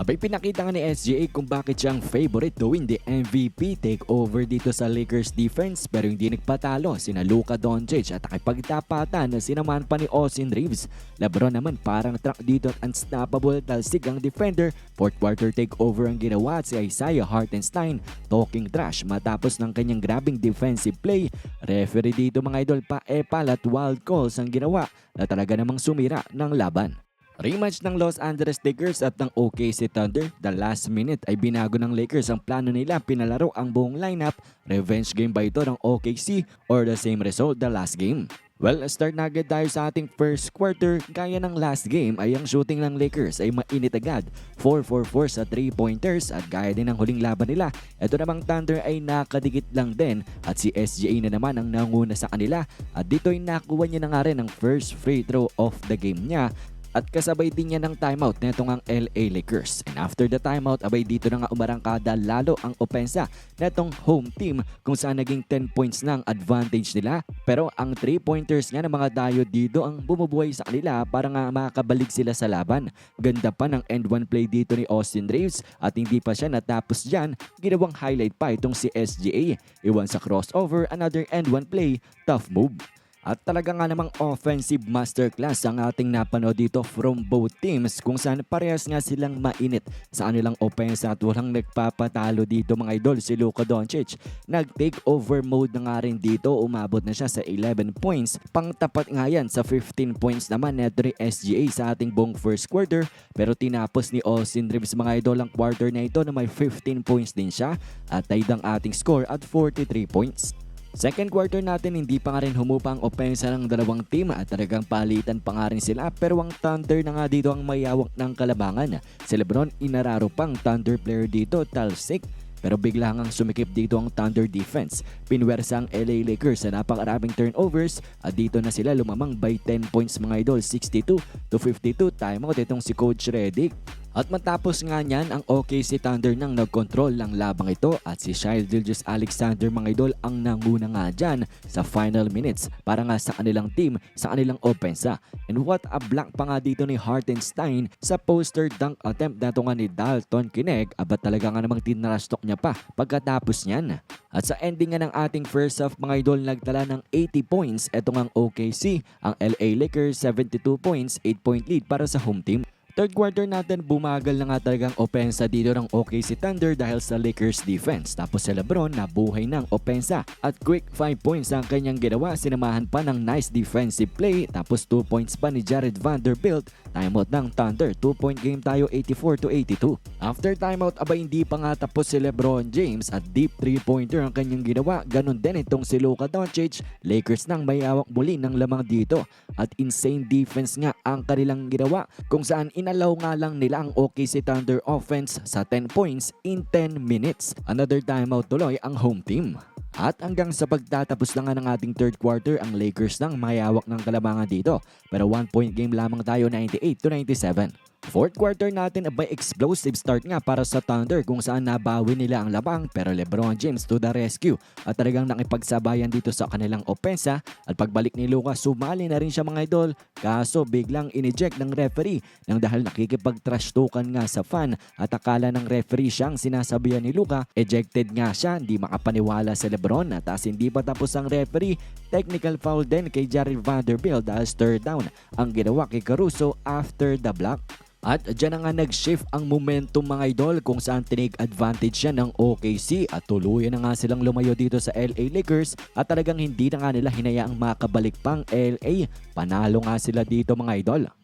Abay pinakita nga ni SGA kung bakit siyang favorite to win the MVP takeover dito sa Lakers defense pero hindi nagpatalo sina Luka Doncic at nakipagtapatan na sinaman pa ni Austin Reeves. Lebron naman parang truck dito at unstoppable talsig ang defender. Fourth quarter takeover ang ginawa si Isaiah Hartenstein talking trash matapos ng kanyang grabing defensive play. Referee dito mga idol pa epal at wild calls ang ginawa na talaga namang sumira ng laban. Rematch ng Los Angeles Lakers at ng OKC Thunder. The last minute ay binago ng Lakers ang plano nila. Pinalaro ang buong lineup. Revenge game ba ito ng OKC or the same result the last game? Well, start na agad tayo sa ating first quarter. Gaya ng last game ay ang shooting ng Lakers ay mainit agad. 4-4-4 sa 3-pointers at gaya din ng huling laban nila. Ito namang Thunder ay nakadikit lang din at si SGA na naman ang nanguna sa kanila. At dito ay nakuha niya na nga rin ang first free throw of the game niya at kasabay din niya ng timeout netong ang LA Lakers. And after the timeout, abay dito na nga umarangkada lalo ang opensa netong home team kung saan naging 10 points ang advantage nila. Pero ang 3-pointers nga ng mga dayo dito ang bumubuhay sa kanila para nga makakabalik sila sa laban. Ganda pa ng end one play dito ni Austin Reeves at hindi pa siya natapos dyan, ginawang highlight pa itong si SGA. Iwan sa crossover, another end one play, tough move. At talaga nga namang offensive masterclass ang ating napanood dito from both teams kung saan parehas nga silang mainit sa kanilang offense at walang nagpapatalo dito mga idol si Luka Doncic. Nag-take over mode na nga rin dito, umabot na siya sa 11 points. Pangtapat nga yan sa 15 points naman neto ni SGA sa ating buong first quarter pero tinapos ni Austin Reeves mga idol ang quarter na ito na may 15 points din siya at tied ating score at 43 points. Second quarter natin hindi pa nga rin humupa ang opensa ng dalawang team at talagang palitan pa nga rin sila pero ang Thunder na nga dito ang mayawak ng kalabangan. Si Lebron inararo pang Thunder player dito, Talsik. Pero bigla ngang sumikip dito ang Thunder defense. Pinwersa ang LA Lakers sa napakaraming turnovers at dito na sila lumamang by 10 points mga idol, 62 to 52 timeout itong si Coach Redick. At matapos nga niyan, ang OKC Thunder nang nagkontrol ng labang ito at si Shai Gilgeous Alexander mga idol ang nanguna nga dyan sa final minutes para nga sa kanilang team, sa kanilang opensa. And what a block pa nga dito ni Hartenstein sa poster dunk attempt na nga ni Dalton Kineg aba talaga nga namang tinarastok niya pa pagkatapos niyan. At sa ending nga ng ating first half mga idol nagtala ng 80 points eto ang OKC, ang LA Lakers 72 points, 8 point lead para sa home team. Third quarter natin, bumagal na nga talagang opensa dito ng OKC Thunder dahil sa Lakers defense. Tapos si Lebron nabuhay ng opensa at quick 5 points ang kanyang ginawa. Sinamahan pa ng nice defensive play. Tapos 2 points pa ni Jared Vanderbilt. Timeout ng Thunder. 2 point game tayo 84 to 82. After timeout, aba hindi pa nga tapos si Lebron James at deep 3 pointer ang kanyang ginawa. Ganon din itong si Luka Doncic. Lakers nang may hawak muli ng lamang dito. At insane defense nga ang kanilang ginawa kung saan inalaw nga lang nila ang OKC Thunder offense sa 10 points in 10 minutes. Another timeout tuloy ang home team. At hanggang sa pagtatapos na nga ng ating third quarter, ang Lakers nang mayawak ng kalabangan dito. Pero one point game lamang tayo 98 to 97. Fourth quarter natin abay explosive start nga para sa Thunder kung saan nabawi nila ang labang pero Lebron James to the rescue. At talagang nakipagsabayan dito sa kanilang opensa. At pagbalik ni Lucas sumali na rin siya mga idol. Kaso biglang ineject ng referee nang dahil nakikipag-trash talkan nga sa fan at akala ng referee siyang sinasabihan ni Luka ejected nga siya hindi makapaniwala sa Lebron. At as hindi pa tapos ang referee technical foul din kay Jared Vanderbilt dahil stir down ang ginawa kay Caruso after the block at dyan na nga nag-shift ang momentum mga idol kung saan tinig advantage yan ng OKC at tuluyan na nga silang lumayo dito sa LA Lakers at talagang hindi na nga nila hinayaang makabalik pang LA. Panalo nga sila dito mga idol.